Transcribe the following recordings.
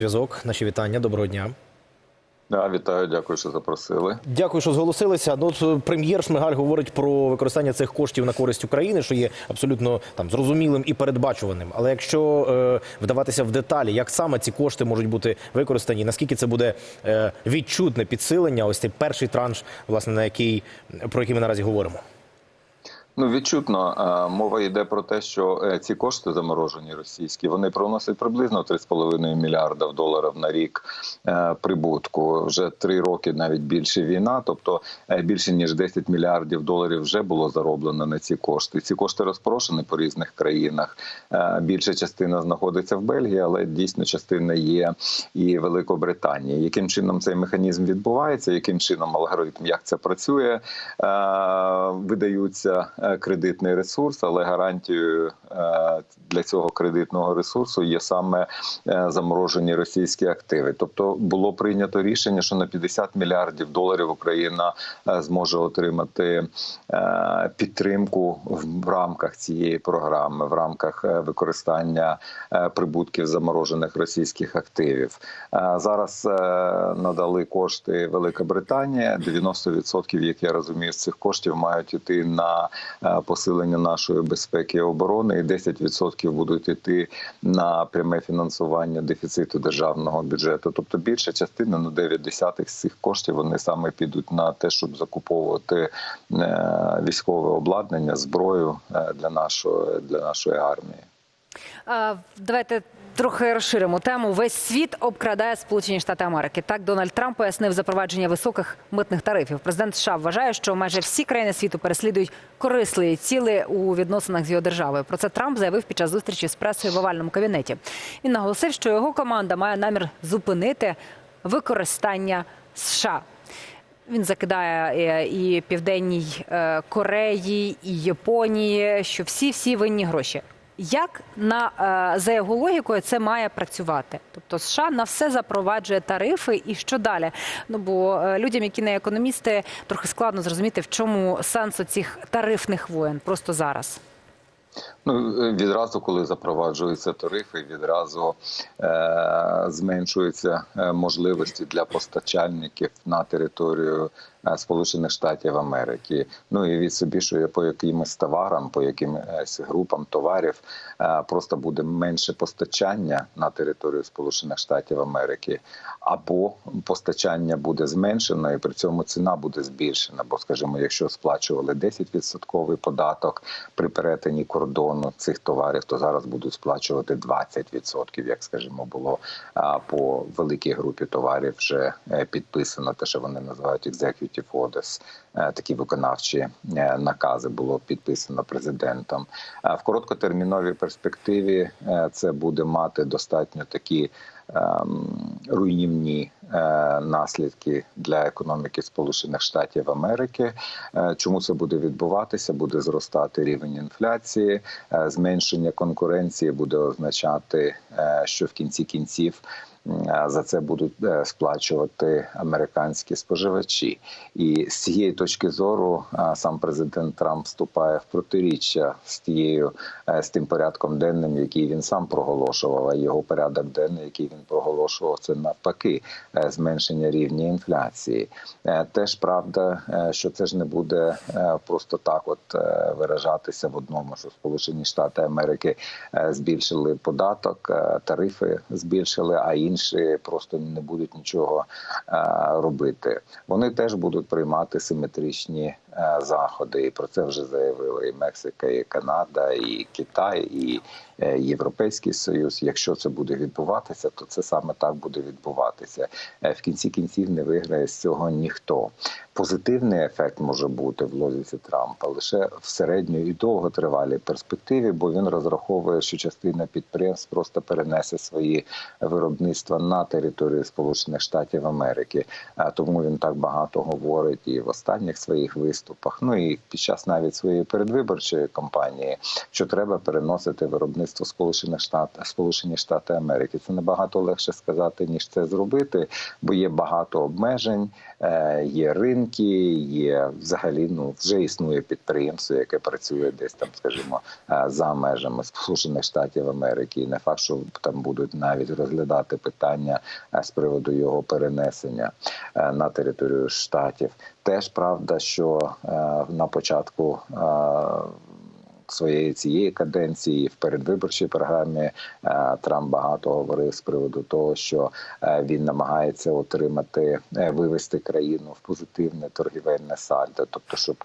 Зв'язок, наші вітання, доброго дня. Да, вітаю, дякую, що запросили. Дякую, що зголосилися. Ну, е, прем'єр Шмигаль говорить про використання цих коштів на користь України, що є абсолютно там зрозумілим і передбачуваним. Але якщо е, вдаватися в деталі, як саме ці кошти можуть бути використані, наскільки це буде е, відчутне підсилення? Ось цей перший транш, власне, на який про який ми наразі говоримо. Ну відчутно е, мова йде про те, що е, ці кошти заморожені російські вони приносять приблизно 3,5 мільярда доларів на рік е, прибутку. Вже три роки, навіть більше війна. Тобто більше ніж 10 мільярдів доларів вже було зароблено на ці кошти. Ці кошти розпрошені по різних країнах. Більша частина знаходиться в Бельгії, але дійсно частина є і Великобританії. Яким чином цей механізм відбувається? Яким чином алгоритм як це працює? Видаються кредитний ресурс, але гарантією е, для цього кредитного ресурсу є саме е, заморожені російські активи. Тобто було прийнято рішення, що на 50 мільярдів доларів Україна е, зможе отримати підтримку в рамках цієї програми, в рамках використання прибутків заморожених російських активів. Зараз надали кошти Велика Британія. 90%, як я розумію, з цих коштів мають іти на посилення нашої безпеки і оборони, і 10% будуть іти на пряме фінансування дефіциту державного бюджету. Тобто більша частина, ну 9 десятих з цих коштів, вони саме підуть на те, щоб закуповувати е, військове обладнання, зброю е, для нашої для нашої армії. Давайте трохи розширимо тему. Весь світ обкрадає Сполучені Штати Америки. Так Дональд Трамп пояснив запровадження високих митних тарифів. Президент США вважає, що майже всі країни світу переслідують корисливі ціли у відносинах з його державою. Про це Трамп заявив під час зустрічі з пресою в овальному кабінеті. Він наголосив, що його команда має намір зупинити використання США. Він закидає е, і південній е, Кореї, і Японії, що всі всі винні гроші. Як на е, за його логікою це має працювати? Тобто США на все запроваджує тарифи, і що далі? Ну бо е, людям, які не економісти, трохи складно зрозуміти, в чому сенс цих тарифних воєн просто зараз. Ну відразу, коли запроваджуються тарифи, відразу е- зменшуються е, можливості для постачальників на територію е, Сполучених Штатів Америки. Ну і від собі, що по якимось товарам, по якимось групам товарів е- просто буде менше постачання на територію Сполучених Штатів Америки, або постачання буде зменшено, і при цьому ціна буде збільшена. Бо, скажімо, якщо сплачували 10% податок при перетині кордону цих товарів, то зараз будуть сплачувати 20%, як скажімо, було по великій групі товарів вже е, підписано те, що вони називають executive orders, е, такі виконавчі е, накази було підписано президентом. В короткотерміновій перспективі це буде мати достатньо такі ем, руйнівні наслідки для економіки Сполучених Штатів Америки. Е, Чому це буде відбуватися? Буде зростати рівень інфляції, е, зменшення конкуренції буде означати, е, що в кінці кінців. За це будуть е, сплачувати американські споживачі, і з цієї точки зору сам президент Трамп вступає в протиріччя з тією е, з тим порядком денним, який він сам проголошував. А його порядок денний, який він проголошував, це навпаки е, зменшення рівня інфляції. Теж правда, що це ж не буде просто так, от виражатися в одному, що Сполучені Штати Америки збільшили податок, тарифи збільшили, а інші просто не будуть нічого е, робити. Вони теж будуть приймати симетричні заходи, і про це вже заявили і Мексика, і Канада, і Китай, і е, Європейський Союз. Якщо це буде відбуватися, то це саме так буде відбуватися. Е, В кінці кінців не виграє з цього ніхто. Позитивний ефект може бути в логіці Трампа лише в середньої і довготривалій перспективі, бо він розраховує, що частина підприємств просто перенесе свої виробництва на територію Сполучених Штатів Америки. Тому він так багато говорить і в останніх своїх виступах. Виступах. Ну і під час навіть своєї передвиборчої кампанії, що треба переносити виробництво Сполучених Штатів Сполучені Штати Америки. Це набагато легше сказати ніж це зробити, бо є багато обмежень, є ринки, є взагалі ну вже існує підприємство, яке працює десь там, скажімо, е, за межами Сполучених Штатів Америки. І не факт, що там будуть навіть розглядати питання е, з приводу його перенесення е, на територію штатів. Теж правда, що е, на початку. Своєї цієї каденції в передвиборчій програмі е, Трамп багато говорив з приводу того, що е, він намагається отримати е, вивести країну в позитивне торгівельне сальдо, тобто, щоб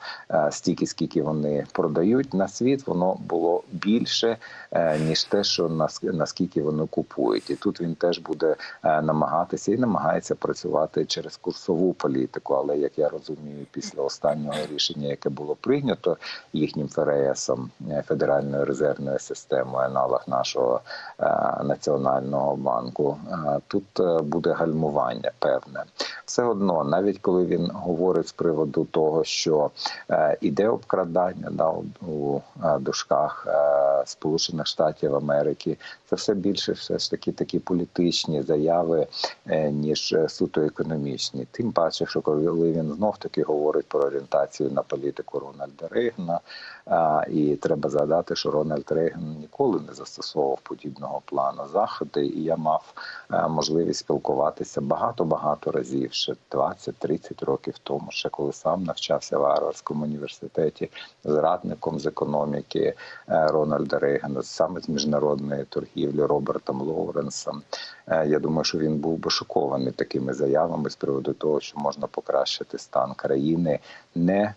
стільки, скільки вони продають на світ, воно було більше ніж те, що нас- наскільки вони купують, і тут він теж буде намагатися і намагається працювати через курсову політику. Але як я розумію, після останнього рішення, яке було прийнято їхнім ФРСом, е, Федеральною резервною системою, аналог нашого е, національного банку, е, тут буде гальмування певне. Все одно, навіть коли він говорить з приводу того, що е, іде обкрадання да, у, е, дужках е, Сполучених Штатів Америки, це все більше все ж таки такі політичні заяви, е, ніж е, суто економічні. Тим паче, що коли він знов таки говорить про орієнтацію на політику Рональда Рейгана, а, і треба згадати, що Рональд Рейган ніколи не застосовував подібного плану заходи, і я мав е, можливість спілкуватися багато багато разів, ще 20-30 років тому, ще коли сам навчався в Гарвардському університеті з радником з економіки е, Рональда Рейгана, саме з міжнародної торгівлі Робертом Лоуренсом. Е, Я думаю, що він був би шокований такими заявами з приводу того, що можна покращити стан країни не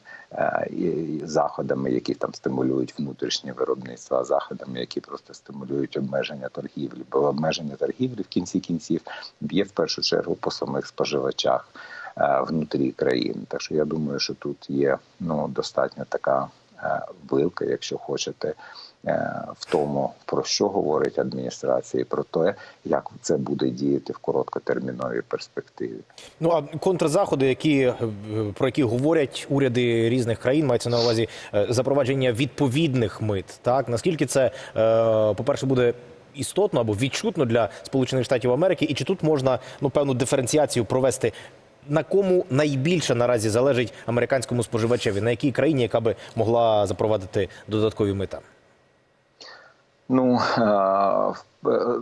і заходами, які там стимулюють внутрішнє виробництво, а заходами, які просто стимулюють обмеження торгівлі. Бо обмеження торгівлі в кінці кінців б'є в першу чергу по самих споживачах е, внутрі країн. Так що я думаю, що тут є ну достатньо така е, вилка, якщо хочете. е, В тому про що говорить адміністрація, і про те, як це буде діяти в короткотерміновій перспективі. Ну а контрзаходи, які е, про які говорять уряди різних країн, мається на увазі е, запровадження відповідних мит. Так наскільки це, е, по-перше, буде істотно або відчутно для Сполучених Штатів Америки, і чи тут можна ну певну диференціацію провести? На кому найбільше наразі залежить американському споживачеві? На якій країні, яка би могла запровадити додаткові мита? Ну е,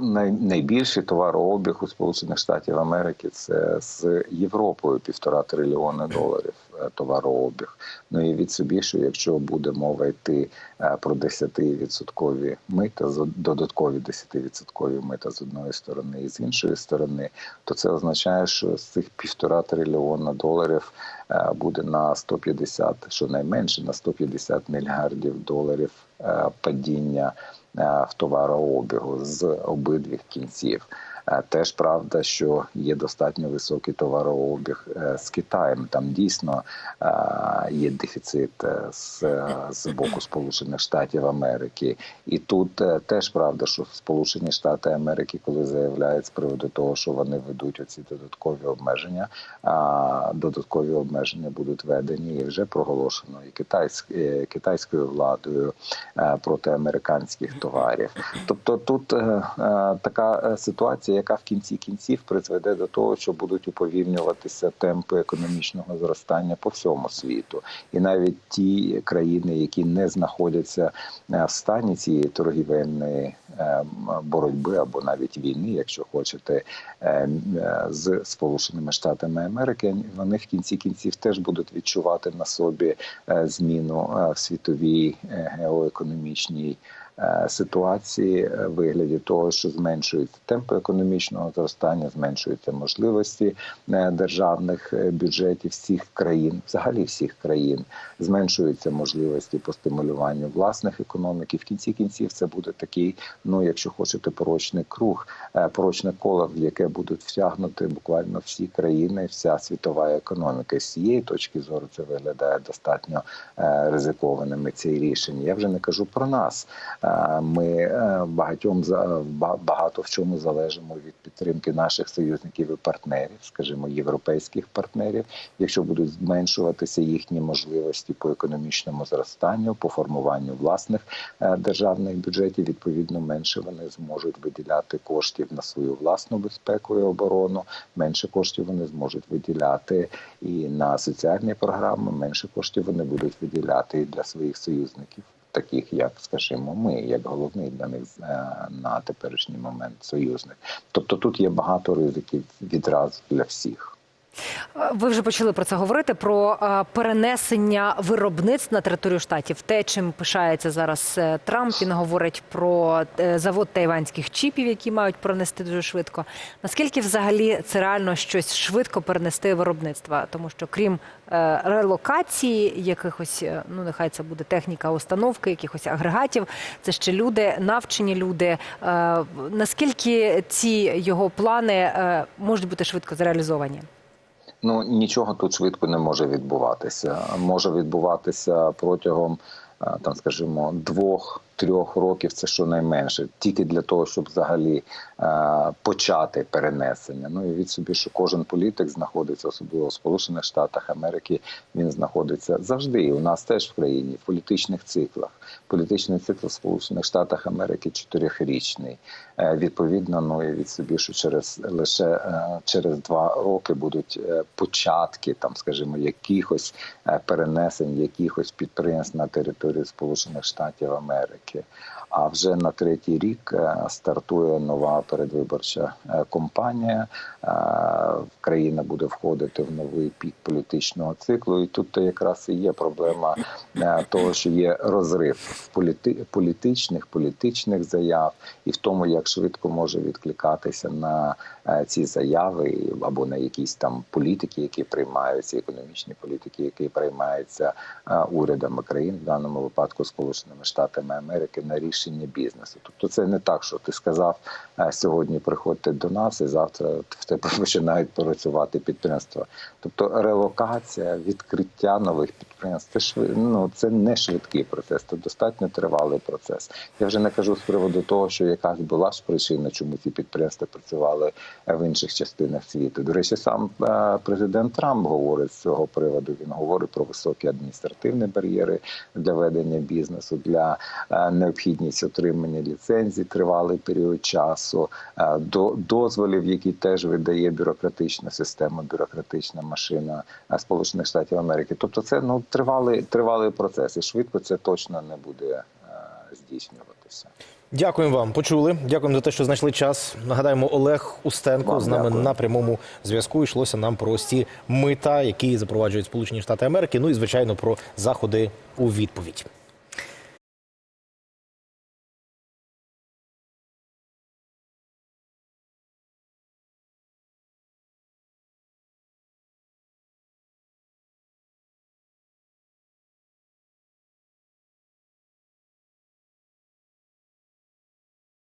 най- найбільший товарообіг у Сполучених Штатів Америки це з Європою півтора трильйони доларів е, товарообіг. Ну і від собі, що якщо буде мова йти е, про 10% мита, з- додаткові 10% мита з одної сторони і з іншої сторони, то це означає, що з цих півтора трильйона доларів е, буде на 150, щонайменше на 150 мільярдів доларів е, падіння е, в товарообігу з обидвіх кінців. Е, Теж правда, що є достатньо високий товарообіг е, з Китаєм. Там дійсно е, є дефіцит е, з, з боку Сполучених Штатів Америки, і тут е, теж правда, що Сполучені Штати Америки, коли заявляють з приводу того, що вони ведуть оці додаткові обмеження, а додаткові обмеження будуть введені і вже проголошено і китайськ, е, китайською владою е, проти американських товарів. Тобто тут е, е, така е, ситуація, яка в кінці кінців призведе до того, що будуть уповільнюватися темпи економічного зростання по всьому світу, і навіть ті країни, які не знаходяться е, в стані цієї торгівельної боротьби або навіть війни, якщо хочете, е, м, е, з Сполученими Штатами Америки, вони в кінці кінців теж будуть відчувати на собі е, зміну е, в світовій геоекономічній ситуації в вигляді того, що зменшуються темпи економічного зростання, зменшуються можливості державних бюджетів всіх країн, взагалі всіх країн, зменшуються можливості по стимулюванню власних економік. І в кінці кінців це буде такий, ну якщо хочете, порочний круг, е, порочне коло, в яке будуть втягнути буквально всі країни, вся світова економіка. З цієї точки зору це виглядає достатньо е, ризикованими ці рішення. Я вже не кажу про нас. Е, Ми багатьом багато в чому залежимо від підтримки наших союзників і партнерів, скажімо, європейських партнерів. Якщо будуть зменшуватися їхні можливості по економічному зростанню, по формуванню власних державних бюджетів, відповідно менше вони зможуть виділяти коштів на свою власну безпеку і оборону. Менше коштів вони зможуть виділяти і на соціальні програми. Менше коштів вони будуть виділяти і для своїх союзників. Таких як, скажімо, ми, як головний для них е, на теперішній момент союзник. Тобто тут є багато ризиків відразу для всіх. Ви вже почали про це говорити про е, перенесення виробництв на територію штатів. Те, чим пишається зараз е, Трамп, він говорить про е, завод тайванських чіпів, які мають перенести дуже швидко. Наскільки взагалі це реально щось швидко перенести виробництва? Тому що крім релокації якихось, ну нехай це буде техніка установки, якихось агрегатів, це ще люди, навчені люди. Наскільки ці його плани можуть бути швидко зреалізовані? Ну нічого тут швидко не може відбуватися. Може відбуватися протягом е, там, скажімо, двох-трьох років. Це щонайменше, тільки для того, щоб взагалі е, почати перенесення. Ну і від собі, що кожен політик знаходиться, особливо в Сполучених Штатах Америки. Він знаходиться завжди. І у нас теж в країні в політичних циклах. Політичний цикл в Сполучених Штатах Америки чотирьохрічний. Е, Відповідно, ну і від собі, що через лише е, через два роки будуть початки, там, скажімо, якихось перенесень, якихось підприємств на територію Сполучених Штатів Америки. А вже на третій рік е, стартує нова передвиборча е, кампанія. Е, Країна буде входити в новий пік політичного циклу, і тут якраз і є проблема того, що є розрив в політи- політичних політичних заяв. І в тому, як швидко може відкликатися на ці заяви або на якісь там політики, які приймаються, економічні політики, які приймаються урядами країн, в даному випадку Сполученими Штатами Америки, на рішення бізнесу. Тобто, це не так, що ти сказав е, сьогодні. Приходьте до нас, і завтра в тебе починають працювати підприємства. Тобто, релокація, відкриття нових підприємств це шви... ну, це не швидкий процес, це достатньо тривалий процес. Я вже не кажу з приводу того, що якась була ж причина, чому ці підприємства працювали е, в інших частинах світу. До речі, сам е, президент Трамп говорить з цього приводу. Він говорить про високі адміністративні бар'єри для ведення бізнесу, для необхідність отримання ліцензій тривалий період часу, е, до дозволів, які теж видає бюрократична система, бюрократична машина е, Сполучених Штатів Америки. Тобто, це ну тривалий тривалий процес, і швидко це точно не буде е, здійснюватися. Дякуємо вам. Почули. Дякуємо за те, що знайшли час. Нагадаємо, Олег Устенко Вам з нами дякую. на прямому зв'язку. Йшлося нам про ці мита, які запроваджують Сполучені Штати Америки. Ну і звичайно про заходи у відповідь.